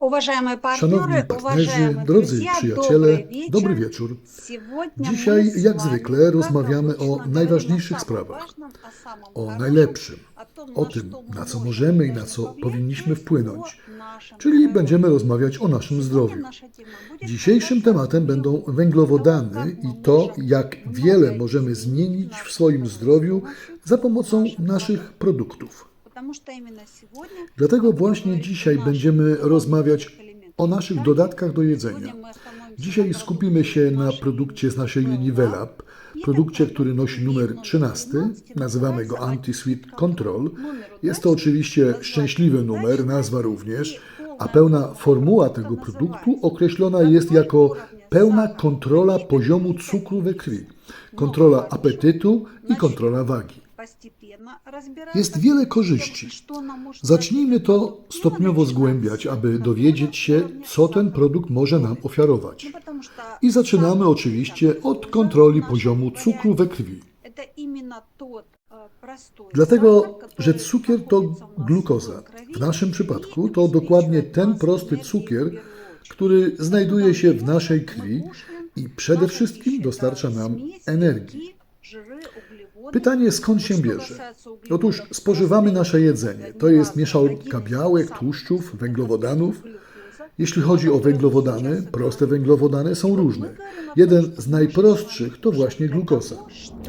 Uważajmy partnerzy, uważajmy drodzy przyjaciele, dobry wieczór. Dzisiaj, jak zwykle, rozmawiamy o najważniejszych sprawach, o najlepszym, o tym, na co możemy i na co powinniśmy wpłynąć, czyli będziemy rozmawiać o naszym zdrowiu. Dzisiejszym tematem będą węglowodany i to, jak wiele możemy zmienić w swoim zdrowiu za pomocą naszych produktów. Dlatego właśnie dzisiaj będziemy rozmawiać o naszych dodatkach do jedzenia. Dzisiaj skupimy się na produkcie z naszej linii Velab, produkcie, który nosi numer 13, nazywamy go Anti-Sweet Control. Jest to oczywiście szczęśliwy numer, nazwa również, a pełna formuła tego produktu określona jest jako pełna kontrola poziomu cukru we krwi, kontrola apetytu i kontrola wagi. Jest wiele korzyści. Zacznijmy to stopniowo zgłębiać, aby dowiedzieć się, co ten produkt może nam ofiarować. I zaczynamy oczywiście od kontroli poziomu cukru we krwi. Dlatego, że cukier to glukoza. W naszym przypadku to dokładnie ten prosty cukier, który znajduje się w naszej krwi i przede wszystkim dostarcza nam energii. Pytanie, skąd się bierze? Otóż spożywamy nasze jedzenie. To jest mieszanka białek, tłuszczów, węglowodanów. Jeśli chodzi o węglowodany, proste węglowodany są różne. Jeden z najprostszych to właśnie glukoza,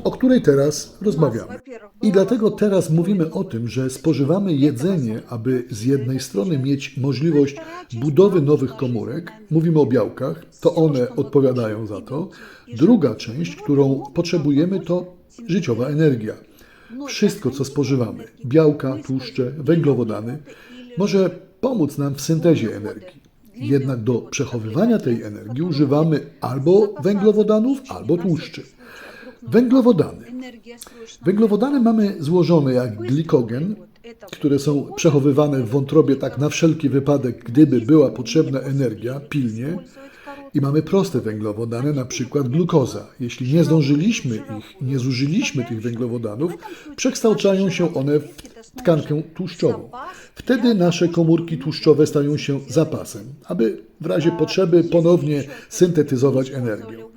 o której teraz rozmawiamy. I dlatego teraz mówimy o tym, że spożywamy jedzenie, aby z jednej strony mieć możliwość budowy nowych komórek, mówimy o białkach, to one odpowiadają za to. Druga część, którą potrzebujemy, to życiowa energia. Wszystko, co spożywamy, białka, tłuszcze, węglowodany, może pomóc nam w syntezie energii. Jednak do przechowywania tej energii używamy albo węglowodanów, albo tłuszczy. Węglowodany. Węglowodany mamy złożone jak glikogen, które są przechowywane w wątrobie tak na wszelki wypadek, gdyby była potrzebna energia pilnie. I mamy proste węglowodany, na przykład glukoza. Jeśli nie zdążyliśmy ich, nie zużyliśmy tych węglowodanów, przekształcają się one w tkankę tłuszczową. Wtedy nasze komórki tłuszczowe stają się zapasem, aby w razie potrzeby ponownie syntetyzować energię.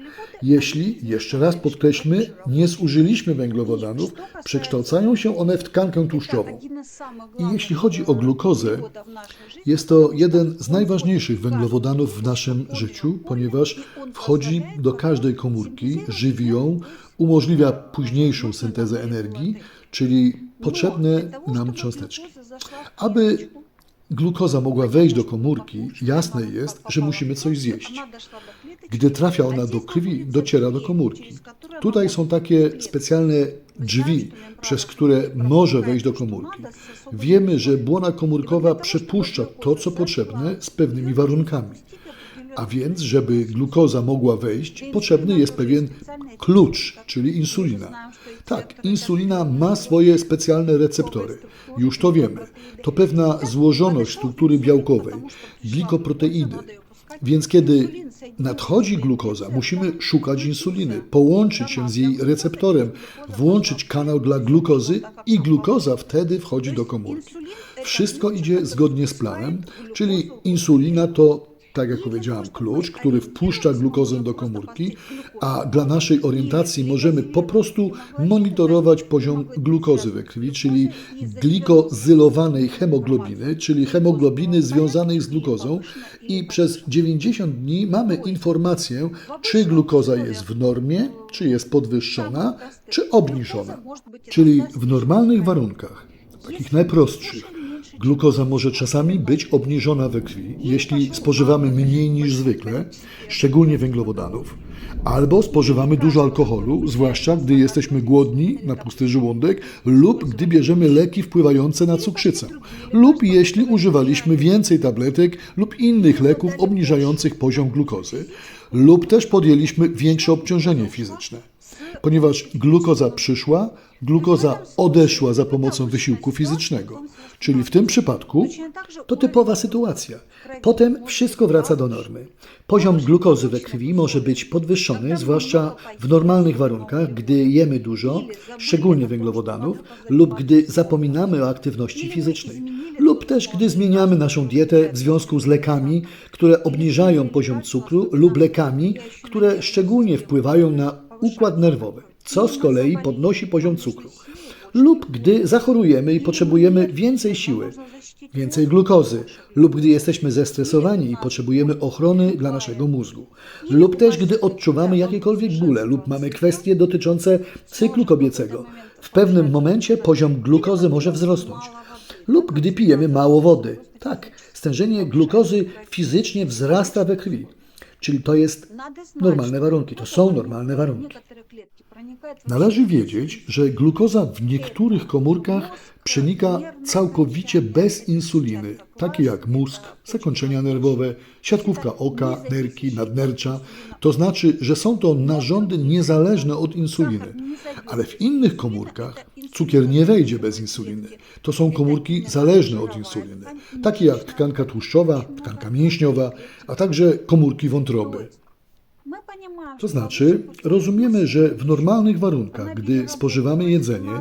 Jeśli, jeszcze raz podkreślmy, nie zużyliśmy węglowodanów, przekształcają się one w tkankę tłuszczową. I jeśli chodzi o glukozę, jest to jeden z najważniejszych węglowodanów w naszym życiu, ponieważ wchodzi do każdej komórki, żywi ją, umożliwia późniejszą syntezę energii, czyli potrzebne nam cząsteczki. Aby glukoza mogła wejść do komórki, jasne jest, że musimy coś zjeść. Gdy trafia ona do krwi, dociera do komórki. Tutaj są takie specjalne drzwi, przez które może wejść do komórki. Wiemy, że błona komórkowa przepuszcza to, co potrzebne, z pewnymi warunkami. A więc, żeby glukoza mogła wejść, potrzebny jest pewien klucz, czyli insulina. Tak, insulina ma swoje specjalne receptory. Już to wiemy. To pewna złożoność struktury białkowej, glikoproteidy. Więc kiedy nadchodzi glukoza, musimy szukać insuliny, połączyć się z jej receptorem, włączyć kanał dla glukozy i glukoza wtedy wchodzi do komórki. Wszystko idzie zgodnie z planem, czyli insulina to, tak jak powiedziałam, klucz, który wpuszcza glukozę do komórki, a dla naszej orientacji możemy po prostu monitorować poziom glukozy we krwi, czyli glikozylowanej hemoglobiny, czyli hemoglobiny związanej z glukozą i przez 90 dni mamy informację, czy glukoza jest w normie, czy jest podwyższona, czy obniżona. Czyli w normalnych warunkach, takich najprostszych, Glukoza może czasami być obniżona we krwi, jeśli spożywamy mniej niż zwykle, szczególnie węglowodanów, albo spożywamy dużo alkoholu, zwłaszcza gdy jesteśmy głodni na pusty żołądek, lub gdy bierzemy leki wpływające na cukrzycę, lub jeśli używaliśmy więcej tabletek lub innych leków obniżających poziom glukozy, lub też podjęliśmy większe obciążenie fizyczne. Ponieważ glukoza przyszła, glukoza odeszła za pomocą wysiłku fizycznego. Czyli w tym przypadku to typowa sytuacja. Potem wszystko wraca do normy. Poziom glukozy we krwi może być podwyższony, zwłaszcza w normalnych warunkach, gdy jemy dużo, szczególnie węglowodanów, lub gdy zapominamy o aktywności fizycznej, lub też gdy zmieniamy naszą dietę w związku z lekami, które obniżają poziom cukru, lub lekami, które szczególnie wpływają na układ nerwowy, co z kolei podnosi poziom cukru lub gdy zachorujemy i potrzebujemy więcej siły, więcej glukozy, lub gdy jesteśmy zestresowani i potrzebujemy ochrony dla naszego mózgu, lub też gdy odczuwamy jakiekolwiek bóle lub mamy kwestie dotyczące cyklu kobiecego. W pewnym momencie poziom glukozy może wzrosnąć, lub gdy pijemy mało wody. Tak, stężenie glukozy fizycznie wzrasta we krwi, czyli to jest normalne warunki, to są normalne warunki. Należy wiedzieć, że glukoza w niektórych komórkach przenika całkowicie bez insuliny, takie jak mózg, zakończenia nerwowe, siatkówka oka, nerki, nadnercza. To znaczy, że są to narządy niezależne od insuliny. Ale w innych komórkach cukier nie wejdzie bez insuliny. To są komórki zależne od insuliny, takie jak tkanka tłuszczowa, tkanka mięśniowa, a także komórki wątroby. To znaczy, rozumiemy, że w normalnych warunkach, gdy spożywamy jedzenie,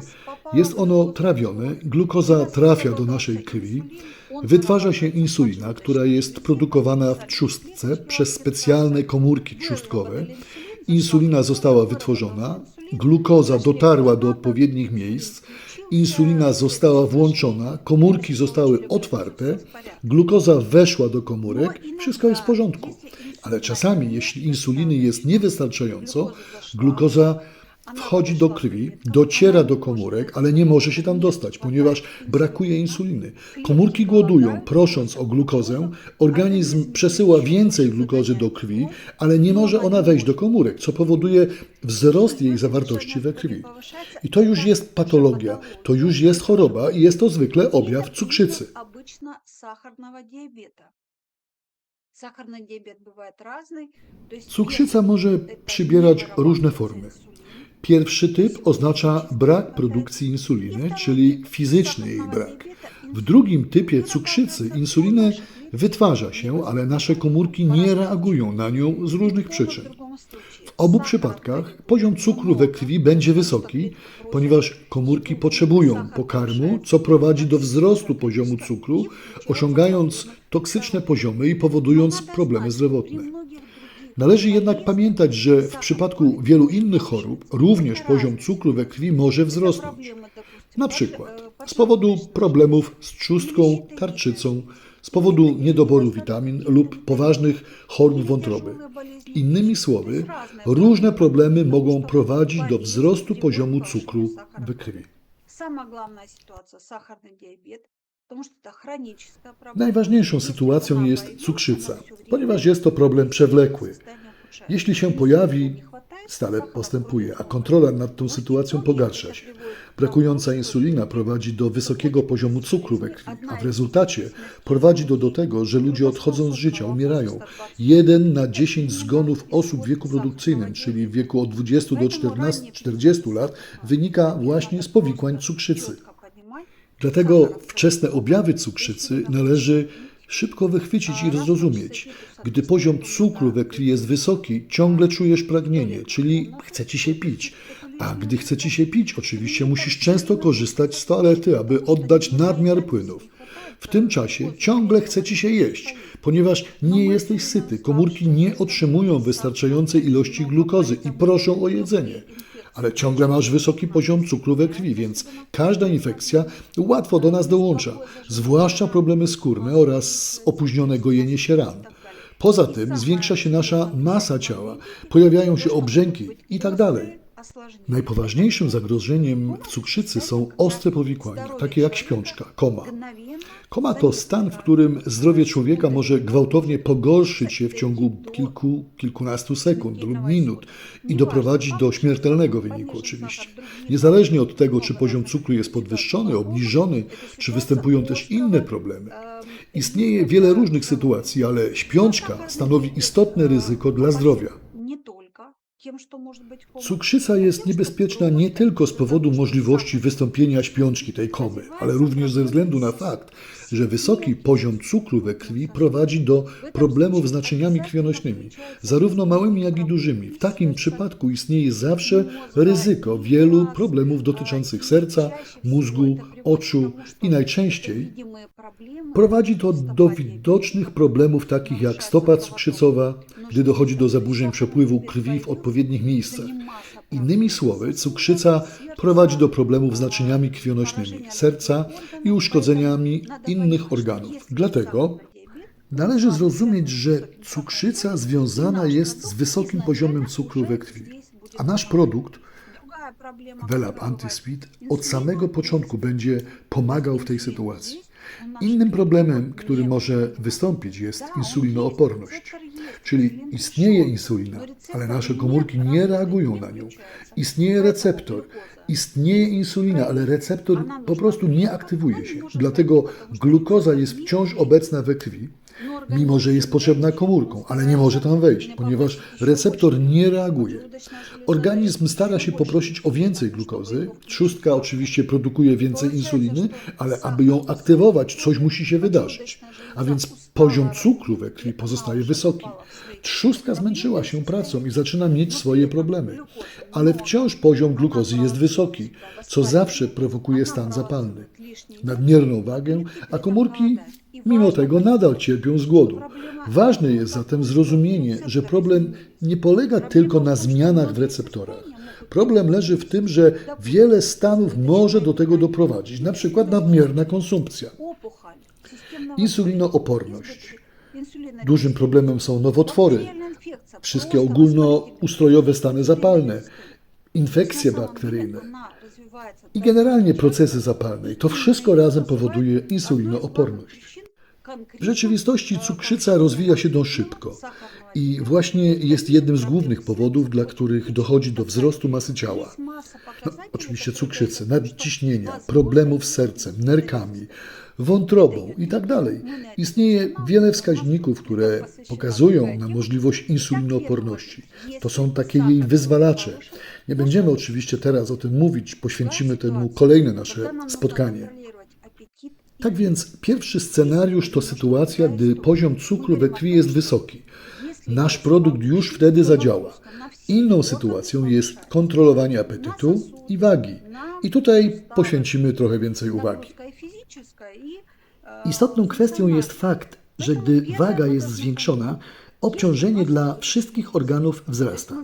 jest ono trawione, glukoza trafia do naszej krwi, wytwarza się insulina, która jest produkowana w trzustce przez specjalne komórki trzustkowe. Insulina została wytworzona, glukoza dotarła do odpowiednich miejsc, insulina została włączona, komórki zostały otwarte, glukoza weszła do komórek, wszystko jest w porządku. Ale czasami, jeśli insuliny jest niewystarczająco, glukoza wchodzi do krwi, dociera do komórek, ale nie może się tam dostać, ponieważ brakuje insuliny. Komórki głodują, prosząc o glukozę, organizm przesyła więcej glukozy do krwi, ale nie może ona wejść do komórek, co powoduje wzrost jej zawartości we krwi. I to już jest patologia, to już jest choroba i jest to zwykle objaw cukrzycy. Cukrzyca może przybierać różne formy. Pierwszy typ oznacza brak produkcji insuliny, czyli fizyczny jej brak. W drugim typie cukrzycy insulinę wytwarza się, ale nasze komórki nie reagują na nią z różnych przyczyn. Obu przypadkach poziom cukru we krwi będzie wysoki, ponieważ komórki potrzebują pokarmu, co prowadzi do wzrostu poziomu cukru, osiągając toksyczne poziomy i powodując problemy zdrowotne. Należy jednak pamiętać, że w przypadku wielu innych chorób również poziom cukru we krwi może wzrosnąć. Na przykład z powodu problemów z trzustką, tarczycą, z powodu niedoboru witamin lub poważnych chorób wątroby. Innymi słowy, różne problemy mogą prowadzić do wzrostu poziomu cukru w krwi. Najważniejszą sytuacją jest cukrzyca, ponieważ jest to problem przewlekły. Jeśli się pojawi, stale postępuje, a kontrola nad tą sytuacją pogarsza się. Brakująca insulina prowadzi do wysokiego poziomu cukru we krwi, a w rezultacie prowadzi do, do tego, że ludzie odchodzą z życia, umierają. Jeden na 10 zgonów osób w wieku produkcyjnym, czyli w wieku od 20 do 14, 40 lat, wynika właśnie z powikłań cukrzycy. Dlatego wczesne objawy cukrzycy należy szybko wychwycić i zrozumieć. Gdy poziom cukru we krwi jest wysoki, ciągle czujesz pragnienie, czyli chce ci się pić. A gdy chce ci się pić, oczywiście musisz często korzystać z toalety, aby oddać nadmiar płynów. W tym czasie ciągle chce ci się jeść, ponieważ nie jesteś syty. Komórki nie otrzymują wystarczającej ilości glukozy i proszą o jedzenie. Ale ciągle masz wysoki poziom cukru we krwi, więc każda infekcja łatwo do nas dołącza, zwłaszcza problemy skórne oraz opóźnione gojenie się ran. Poza tym zwiększa się nasza masa ciała, pojawiają się obrzęki itd. Najpoważniejszym zagrożeniem w cukrzycy są ostre powikłania, takie jak śpiączka, koma. Koma to stan, w którym zdrowie człowieka może gwałtownie pogorszyć się w ciągu kilku, kilkunastu sekund lub minut i doprowadzić do śmiertelnego wyniku oczywiście. Niezależnie od tego, czy poziom cukru jest podwyższony, obniżony, czy występują też inne problemy. Istnieje wiele różnych sytuacji, ale śpiączka stanowi istotne ryzyko dla zdrowia. Cukrzyca jest niebezpieczna nie tylko z powodu możliwości wystąpienia śpiączki tej komy, ale również ze względu na fakt, że wysoki poziom cukru we krwi prowadzi do problemów z naczyniami krwionośnymi, zarówno małymi, jak i dużymi. W takim przypadku istnieje zawsze ryzyko wielu problemów dotyczących serca, mózgu, oczu i najczęściej prowadzi to do widocznych problemów takich jak stopa cukrzycowa, gdy dochodzi do zaburzeń przepływu krwi w odpowiednich miejscach. Innymi słowy, cukrzyca prowadzi do problemów z naczyniami krwionośnymi serca i uszkodzeniami innych organów. Dlatego należy zrozumieć, że cukrzyca związana jest z wysokim poziomem cukru we krwi. A nasz produkt Velab Antisweet od samego początku będzie pomagał w tej sytuacji. Innym problemem, który może wystąpić, jest insulinooporność. Czyli istnieje insulina, ale nasze komórki nie reagują na nią. Istnieje receptor, istnieje insulina, ale receptor po prostu nie aktywuje się. Dlatego glukoza jest wciąż obecna we krwi, mimo że jest potrzebna komórką, ale nie może tam wejść, ponieważ receptor nie reaguje. Organizm stara się poprosić o więcej glukozy. Trzustka oczywiście produkuje więcej insuliny, ale aby ją aktywować, coś musi się wydarzyć. A więc poziom cukru we krwi pozostaje wysoki. Trzustka zmęczyła się pracą i zaczyna mieć swoje problemy, ale wciąż poziom glukozy jest wysoki, co zawsze prowokuje stan zapalny, nadmierną wagę, a komórki mimo tego nadal cierpią z głodu. Ważne jest zatem zrozumienie, że problem nie polega tylko na zmianach w receptorach. Problem leży w tym, że wiele stanów może do tego doprowadzić, na przykład nadmierna konsumpcja. Insulinooporność. Dużym problemem są nowotwory, wszystkie ogólnoustrojowe stany zapalne, infekcje bakteryjne i generalnie procesy zapalne. To wszystko razem powoduje insulinooporność. W rzeczywistości cukrzyca rozwija się dość szybko i właśnie jest jednym z głównych powodów, dla których dochodzi do wzrostu masy ciała. No, oczywiście cukrzycy, nadciśnienia, problemów z sercem, nerkami, wątrobą i tak dalej. Istnieje wiele wskaźników, które pokazują na możliwość insulinooporności. To są takie jej wyzwalacze. Nie będziemy oczywiście teraz o tym mówić, poświęcimy temu kolejne nasze spotkanie. Tak więc pierwszy scenariusz to sytuacja, gdy poziom cukru we krwi jest wysoki. Nasz produkt już wtedy zadziała. Inną sytuacją jest kontrolowanie apetytu i wagi. I tutaj poświęcimy trochę więcej uwagi. Istotną kwestią jest fakt, że gdy waga jest zwiększona, obciążenie dla wszystkich organów wzrasta.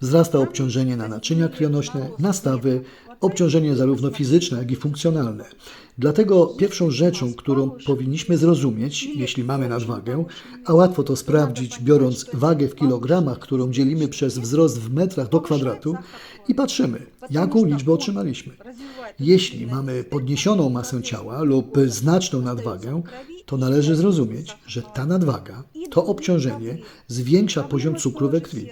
Wzrasta obciążenie na naczynia krwionośne, na stawy, obciążenie zarówno fizyczne, jak i funkcjonalne. Dlatego pierwszą rzeczą, którą powinniśmy zrozumieć, jeśli mamy nadwagę, a łatwo to sprawdzić biorąc wagę w kilogramach, którą dzielimy przez wzrost w metrach do kwadratu i patrzymy, jaką liczbę otrzymaliśmy. Jeśli mamy podniesioną masę ciała lub znaczną nadwagę, to należy zrozumieć, że ta nadwaga, to obciążenie zwiększa poziom cukru we krwi,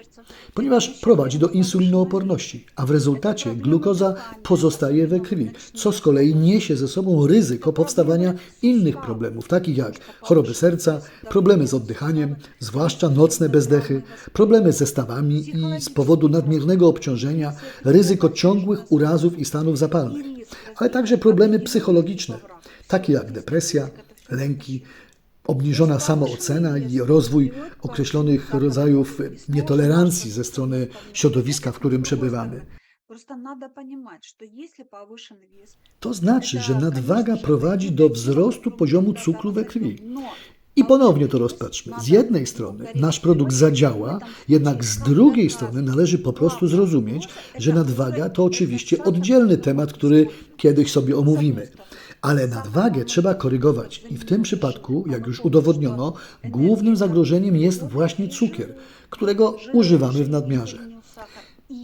ponieważ prowadzi do insulinooporności, a w rezultacie glukoza pozostaje we krwi, co z kolei niesie ze sobą ryzyko powstawania innych problemów, takich jak choroby serca, problemy z oddychaniem, zwłaszcza nocne bezdechy, problemy ze stawami i z powodu nadmiernego obciążenia ryzyko ciągłych urazów i stanów zapalnych, ale także problemy psychologiczne, takie jak depresja, lęki, obniżona samoocena i rozwój określonych rodzajów nietolerancji ze strony środowiska, w którym przebywamy. To znaczy, że nadwaga prowadzi do wzrostu poziomu cukru we krwi. I ponownie to rozpatrzmy. Z jednej strony nasz produkt zadziała, jednak z drugiej strony należy po prostu zrozumieć, że nadwaga to oczywiście oddzielny temat, który kiedyś sobie omówimy. Ale nadwagę trzeba korygować i w tym przypadku, jak już udowodniono, głównym zagrożeniem jest właśnie cukier, którego używamy w nadmiarze.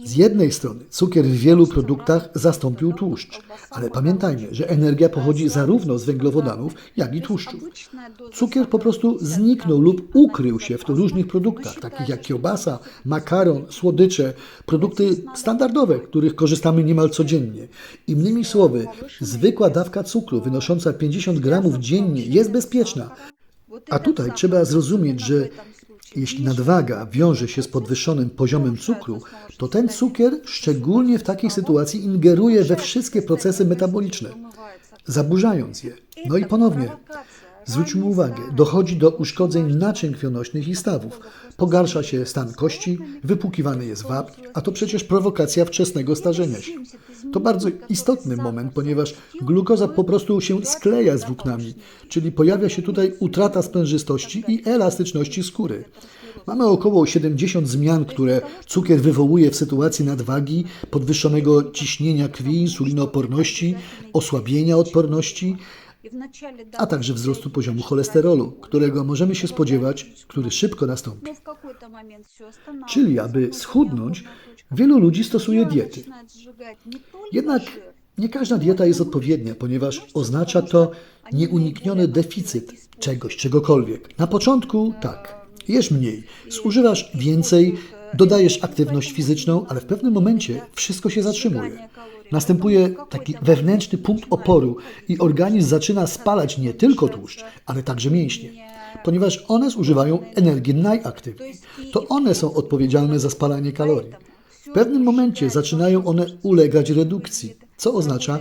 Z jednej strony cukier w wielu produktach zastąpił tłuszcz, ale pamiętajmy, że energia pochodzi zarówno z węglowodanów, jak i tłuszczów. Cukier po prostu zniknął lub ukrył się w różnych produktach, takich jak kiełbasa, makaron, słodycze, produkty standardowe, których korzystamy niemal codziennie. Innymi słowy, zwykła dawka cukru wynosząca 50 gramów dziennie jest bezpieczna. A tutaj trzeba zrozumieć, że Jeśli nadwaga wiąże się z podwyższonym poziomem cukru, to ten cukier szczególnie w takiej sytuacji ingeruje we wszystkie procesy metaboliczne, zaburzając je. No i ponownie, zwróćmy uwagę, dochodzi do uszkodzeń naczyń krwionośnych i stawów. Pogarsza się stan kości, wypłukiwany jest wapń, a to przecież prowokacja wczesnego starzenia się. To bardzo istotny moment, ponieważ glukoza po prostu się skleja z włóknami, czyli pojawia się tutaj utrata sprężystości i elastyczności skóry. Mamy około 70 zmian, które cukier wywołuje w sytuacji nadwagi, podwyższonego ciśnienia krwi, insulinooporności, osłabienia odporności, a także wzrostu poziomu cholesterolu, którego możemy się spodziewać, który szybko nastąpi. Czyli, aby schudnąć, wielu ludzi stosuje diety. Jednak nie każda dieta jest odpowiednia, ponieważ oznacza to nieunikniony deficyt czegoś, czegokolwiek. Na początku tak, jesz mniej, zużywasz więcej, dodajesz aktywność fizyczną, ale w pewnym momencie wszystko się zatrzymuje. Następuje taki wewnętrzny punkt oporu i organizm zaczyna spalać nie tylko tłuszcz, ale także mięśnie, ponieważ one zużywają energię najaktywniej. To one są odpowiedzialne za spalanie kalorii. W pewnym momencie zaczynają one ulegać redukcji, co oznacza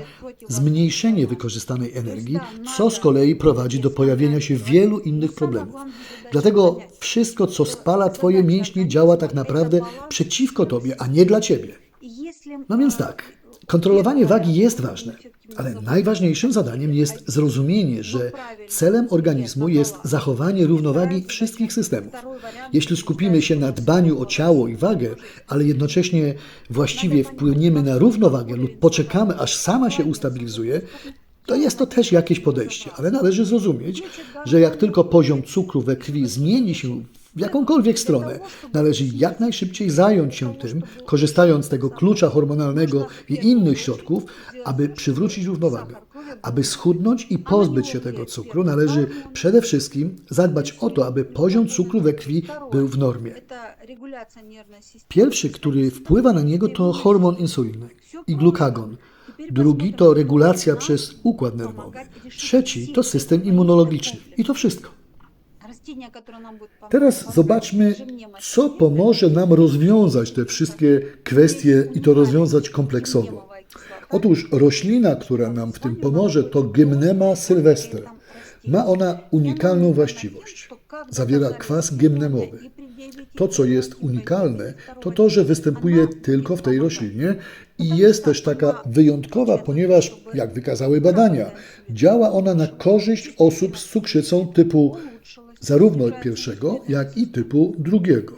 zmniejszenie wykorzystanej energii, co z kolei prowadzi do pojawienia się wielu innych problemów. Dlatego wszystko, co spala Twoje mięśnie, działa tak naprawdę przeciwko Tobie, a nie dla Ciebie. No więc tak, Kontrolowanie wagi jest ważne, ale najważniejszym zadaniem jest zrozumienie, że celem organizmu jest zachowanie równowagi wszystkich systemów. Jeśli skupimy się na dbaniu o ciało i wagę, ale jednocześnie właściwie wpłyniemy na równowagę lub poczekamy, aż sama się ustabilizuje, to jest to też jakieś podejście, ale należy zrozumieć, że jak tylko poziom cukru we krwi zmieni się w jakąkolwiek stronę, należy jak najszybciej zająć się tym, korzystając z tego klucza hormonalnego i innych środków, aby przywrócić równowagę. Aby schudnąć i pozbyć się tego cukru, należy przede wszystkim zadbać o to, aby poziom cukru we krwi był w normie. Pierwszy, który wpływa na niego, to hormon insuliny i glukagon. Drugi to regulacja przez układ nerwowy. Trzeci to system immunologiczny. I to wszystko. Teraz zobaczmy, co pomoże nam rozwiązać te wszystkie kwestie i to rozwiązać kompleksowo. Otóż roślina, która nam w tym pomoże, to Gymnema sylwester. Ma ona unikalną właściwość. Zawiera kwas gymnemowy. To, co jest unikalne, to to, że występuje tylko w tej roślinie i jest też taka wyjątkowa, ponieważ, jak wykazały badania, działa ona na korzyść osób z cukrzycą typu zarówno pierwszego, jak i typu drugiego.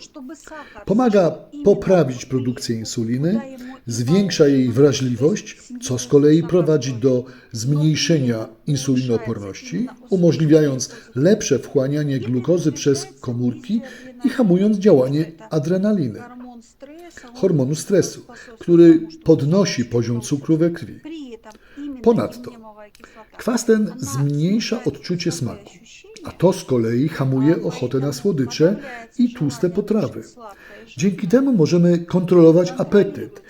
Pomaga poprawić produkcję insuliny, zwiększa jej wrażliwość, co z kolei prowadzi do zmniejszenia insulinooporności, umożliwiając lepsze wchłanianie glukozy przez komórki i hamując działanie adrenaliny, hormonu stresu, który podnosi poziom cukru we krwi. Ponadto kwas ten zmniejsza odczucie smaku, a to z kolei hamuje ochotę na słodycze i tłuste potrawy. Dzięki temu możemy kontrolować apetyt,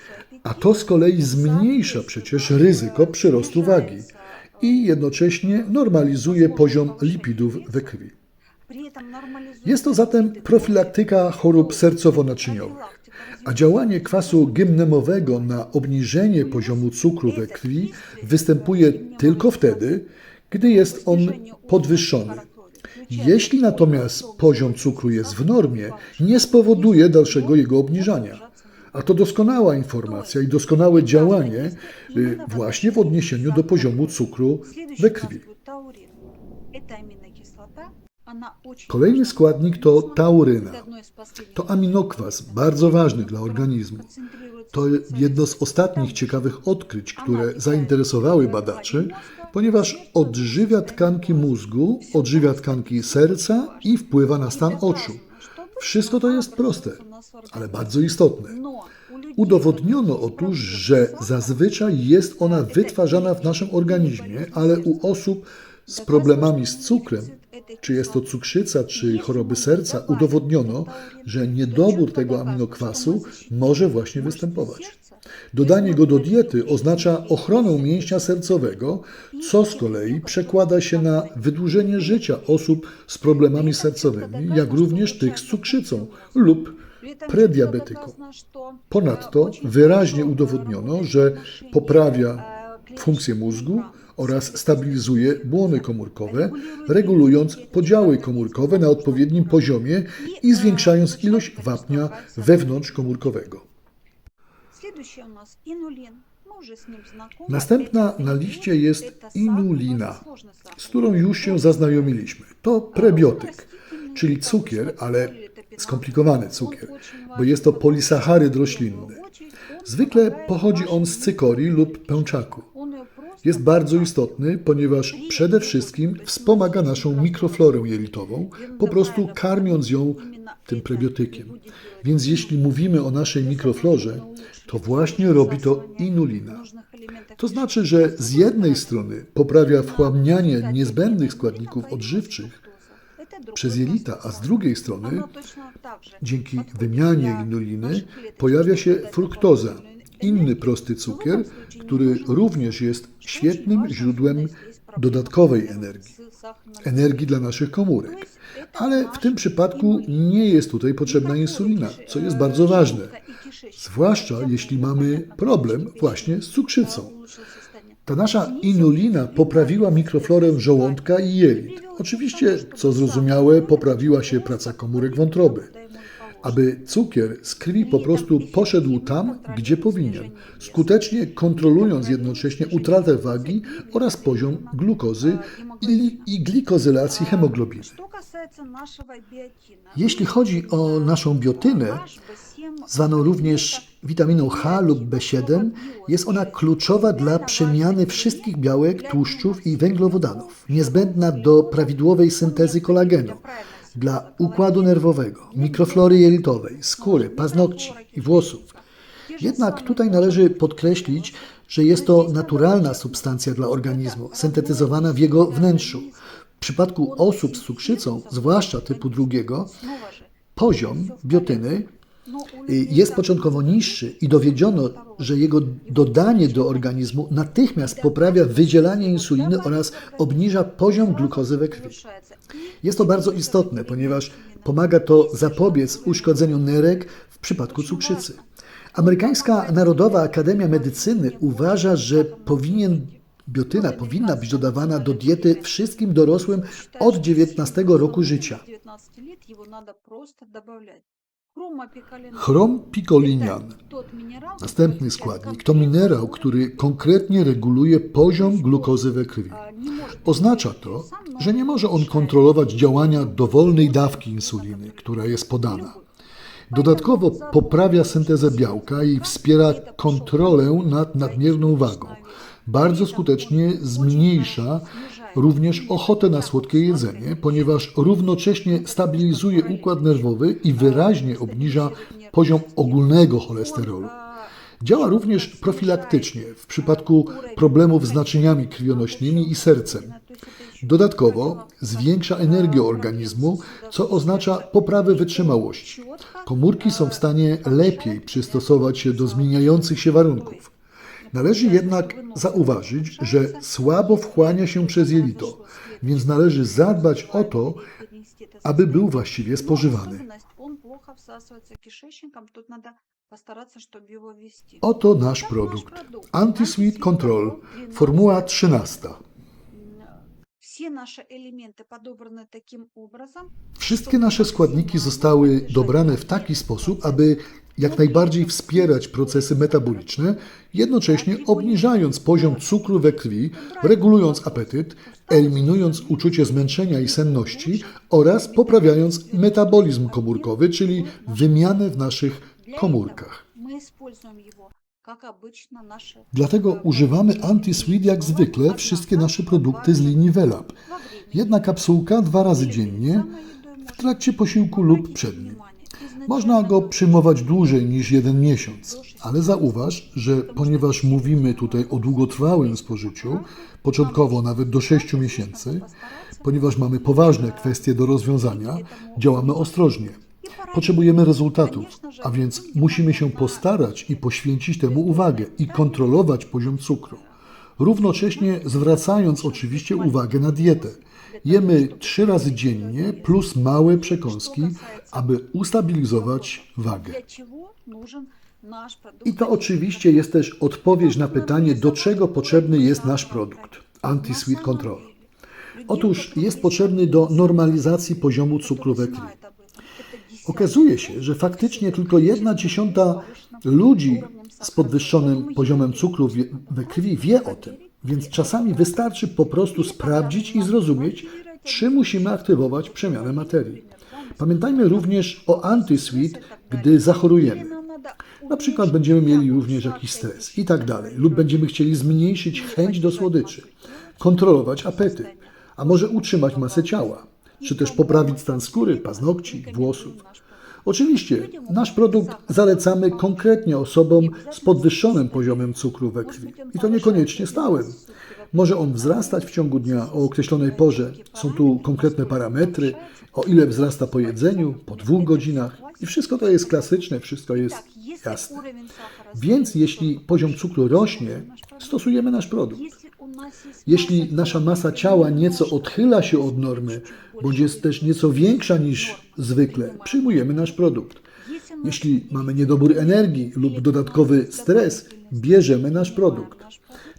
a to z kolei zmniejsza przecież ryzyko przyrostu wagi i jednocześnie normalizuje poziom lipidów we krwi. Jest to zatem profilaktyka chorób sercowo-naczyniowych, a działanie kwasu gymnemowego na obniżenie poziomu cukru we krwi występuje tylko wtedy, gdy jest on podwyższony. Jeśli natomiast poziom cukru jest w normie, nie spowoduje dalszego jego obniżania. A to doskonała informacja i doskonałe działanie y, właśnie w odniesieniu do poziomu cukru we krwi. Kolejny składnik to tauryna. To aminokwas bardzo ważny dla organizmu. To jedno z ostatnich ciekawych odkryć, które zainteresowały badaczy, ponieważ odżywia tkanki mózgu, odżywia tkanki serca i wpływa na stan oczu. Wszystko to jest proste, ale bardzo istotne. Udowodniono otóż, że zazwyczaj jest ona wytwarzana w naszym organizmie, ale u osób z problemami z cukrem, czy jest to cukrzyca, czy choroby serca, udowodniono, że niedobór tego aminokwasu może właśnie występować. Dodanie go do diety oznacza ochronę mięśnia sercowego, co z kolei przekłada się na wydłużenie życia osób z problemami sercowymi, jak również tych z cukrzycą lub prediabetyką. Ponadto wyraźnie udowodniono, że poprawia funkcję mózgu oraz stabilizuje błony komórkowe, regulując podziały komórkowe na odpowiednim poziomie i zwiększając ilość wapnia wewnątrzkomórkowego. Następna na liście jest inulina, z którą już się zaznajomiliśmy. To prebiotyk, czyli cukier, ale skomplikowany cukier, bo jest to polisacharyd roślinny. Zwykle pochodzi on z cykorii lub pęczaku. Jest bardzo istotny, ponieważ przede wszystkim wspomaga naszą mikroflorę jelitową, po prostu karmiąc ją tym prebiotykiem. Więc jeśli mówimy o naszej mikroflorze, to właśnie robi to inulina. To znaczy, że z jednej strony poprawia wchłanianie niezbędnych składników odżywczych przez jelita, a z drugiej strony dzięki wymianie inuliny pojawia się fruktoza, inny prosty cukier, który również jest świetnym źródłem dodatkowej energii, energii dla naszych komórek. Ale w tym przypadku nie jest tutaj potrzebna insulina, co jest bardzo ważne, zwłaszcza jeśli mamy problem właśnie z cukrzycą. Ta nasza inulina poprawiła mikroflorę żołądka i jelit. Oczywiście, co zrozumiałe, poprawiła się praca komórek wątroby aby cukier z krwi po prostu poszedł tam, gdzie powinien, skutecznie kontrolując jednocześnie utratę wagi oraz poziom glukozy i, glikozylacji hemoglobiny. Jeśli chodzi o naszą biotynę, zwaną również witaminą H lub B7, jest ona kluczowa dla przemiany wszystkich białek, tłuszczów i węglowodanów, niezbędna do prawidłowej syntezy kolagenu dla układu nerwowego, mikroflory jelitowej, skóry, paznokci i włosów. Jednak tutaj należy podkreślić, że jest to naturalna substancja dla organizmu, syntetyzowana w jego wnętrzu. W przypadku osób z cukrzycą, zwłaszcza typu drugiego, poziom biotyny jest początkowo niższy i dowiedziono, że jego dodanie do organizmu natychmiast poprawia wydzielanie insuliny oraz obniża poziom glukozy we krwi. Jest to bardzo istotne, ponieważ pomaga to zapobiec uszkodzeniu nerek w przypadku cukrzycy. Amerykańska Narodowa Akademia Medycyny uważa, że powinien biotyna powinna być dodawana do diety wszystkim dorosłym od 19 roku życia. Chrom picolinian, następny składnik, to minerał, który konkretnie reguluje poziom glukozy we krwi. Oznacza to, że nie może on kontrolować działania dowolnej dawki insuliny, która jest podana. Dodatkowo poprawia syntezę białka i wspiera kontrolę nad nadmierną wagą. Bardzo skutecznie zmniejsza również ochotę na słodkie jedzenie, ponieważ równocześnie stabilizuje układ nerwowy i wyraźnie obniża poziom ogólnego cholesterolu. Działa również profilaktycznie w przypadku problemów z naczyniami krwionośnymi i sercem. Dodatkowo zwiększa energię organizmu, co oznacza poprawę wytrzymałości. Komórki są w stanie lepiej przystosować się do zmieniających się warunków. Należy jednak zauważyć, że słabo wchłania się przez jelito, więc należy zadbać o to, aby był właściwie spożywany. Oto nasz produkt. Anti-Sweet Control, formuła 13. Wszystkie nasze składniki zostały dobrane w taki sposób, aby jak najbardziej wspierać procesy metaboliczne, jednocześnie obniżając poziom cukru we krwi, regulując apetyt, eliminując uczucie zmęczenia i senności oraz poprawiając metabolizm komórkowy, czyli wymianę w naszych komórkach. Dlatego używamy anti-sweet jak zwykle wszystkie nasze produkty z linii Velab. Jedna kapsułka dwa razy dziennie w trakcie posiłku lub przed nim. Można go przyjmować dłużej niż jeden miesiąc, ale zauważ, że ponieważ mówimy tutaj o długotrwałym spożyciu, początkowo nawet do 6 miesięcy, ponieważ mamy poważne kwestie do rozwiązania, działamy ostrożnie. Potrzebujemy rezultatów, a więc musimy się postarać i poświęcić temu uwagę i kontrolować poziom cukru. Równocześnie zwracając oczywiście uwagę na dietę. Jemy trzy razy dziennie plus małe przekąski, aby ustabilizować wagę. I to oczywiście jest też odpowiedź na pytanie, do czego potrzebny jest nasz produkt Anti-Sweet Control. Otóż jest potrzebny do normalizacji poziomu cukru we krwi. Okazuje się, że faktycznie tylko jedna dziesiąta ludzi z podwyższonym poziomem cukru we krwi wie o tym, więc czasami wystarczy po prostu sprawdzić i zrozumieć, czy musimy aktywować przemianę materii. Pamiętajmy również o anti-sweet, gdy zachorujemy. Na przykład będziemy mieli również jakiś stres i tak dalej, lub będziemy chcieli zmniejszyć chęć do słodyczy, kontrolować apetyt, a może utrzymać masę ciała, czy też poprawić stan skóry, paznokci, włosów. Oczywiście nasz produkt zalecamy konkretnie osobom z podwyższonym poziomem cukru we krwi i to niekoniecznie stałym. Może on wzrastać w ciągu dnia o określonej porze. Są tu konkretne parametry, o ile wzrasta po jedzeniu, po dwóch godzinach i wszystko to jest klasyczne, wszystko jest jasne. Więc jeśli poziom cukru rośnie, stosujemy nasz produkt. Jeśli nasza masa ciała nieco odchyla się od normy, bądź jest też nieco większa niż zwykle, przyjmujemy nasz produkt. Jeśli mamy niedobór energii lub dodatkowy stres, bierzemy nasz produkt.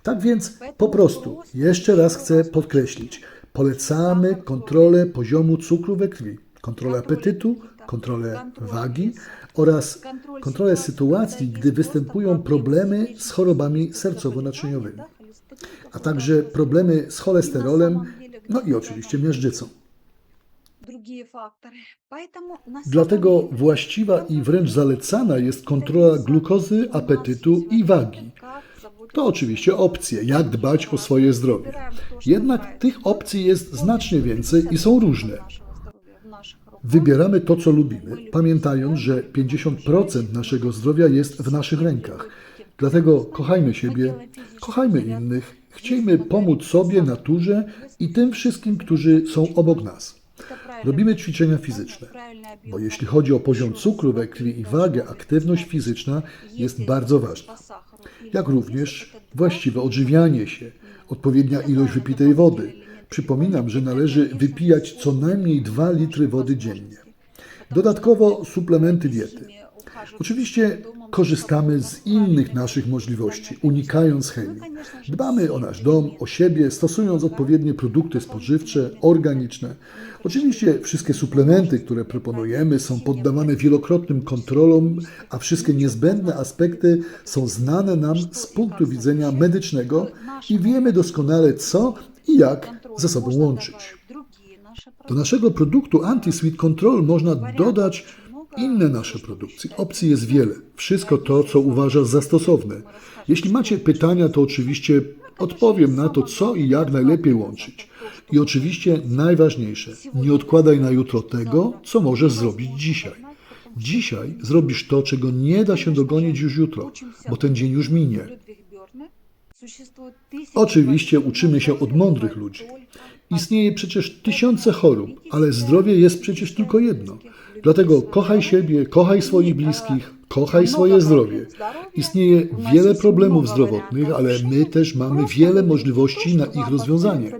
Tak więc po prostu, jeszcze raz chcę podkreślić, polecamy kontrolę poziomu cukru we krwi, kontrolę apetytu, kontrolę wagi oraz kontrolę sytuacji, gdy występują problemy z chorobami sercowo-naczyniowymi, a także problemy z cholesterolem, no i oczywiście miażdżycą. Dlatego właściwa i wręcz zalecana jest kontrola glukozy, apetytu i wagi. To oczywiście opcje, jak dbać o swoje zdrowie. Jednak tych opcji jest znacznie więcej i są różne. Wybieramy to, co lubimy, pamiętając, że 50% naszego zdrowia jest w naszych rękach. Dlatego kochajmy siebie, kochajmy innych, chciejmy pomóc sobie, naturze i tym wszystkim, którzy są obok nas. Robimy ćwiczenia fizyczne, bo jeśli chodzi o poziom cukru we krwi i wagę, aktywność fizyczna jest bardzo ważna. Jak również właściwe odżywianie się, odpowiednia ilość wypitej wody. Przypominam, że należy wypijać co najmniej 2 litry wody dziennie. Dodatkowo suplementy diety. Oczywiście korzystamy z innych naszych możliwości, unikając chemii. Dbamy o nasz dom, o siebie, stosując odpowiednie produkty spożywcze, organiczne. Oczywiście wszystkie suplementy, które proponujemy, są poddawane wielokrotnym kontrolom, a wszystkie niezbędne aspekty są znane nam z punktu widzenia medycznego i wiemy doskonale, co i jak ze sobą łączyć. Do naszego produktu Anti-Sweet Control można dodać inne nasze produkcje. Opcji jest wiele. Wszystko to, co uważasz za stosowne. Jeśli macie pytania, to oczywiście odpowiem na to, co i jak najlepiej łączyć. I oczywiście najważniejsze, nie odkładaj na jutro tego, co możesz zrobić dzisiaj. Dzisiaj zrobisz to, czego nie da się dogonić już jutro, bo ten dzień już minie. Oczywiście uczymy się od mądrych ludzi. Istnieje przecież tysiące chorób, ale zdrowie jest przecież tylko jedno. Dlatego kochaj siebie, kochaj swoich bliskich, kochaj swoje zdrowie. Istnieje wiele problemów zdrowotnych, ale my też mamy wiele możliwości na ich rozwiązanie.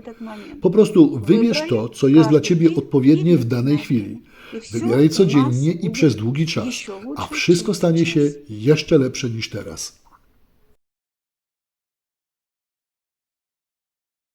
Po prostu wybierz to, co jest dla Ciebie odpowiednie w danej chwili. Wybieraj codziennie i przez długi czas, a wszystko stanie się jeszcze lepsze niż teraz.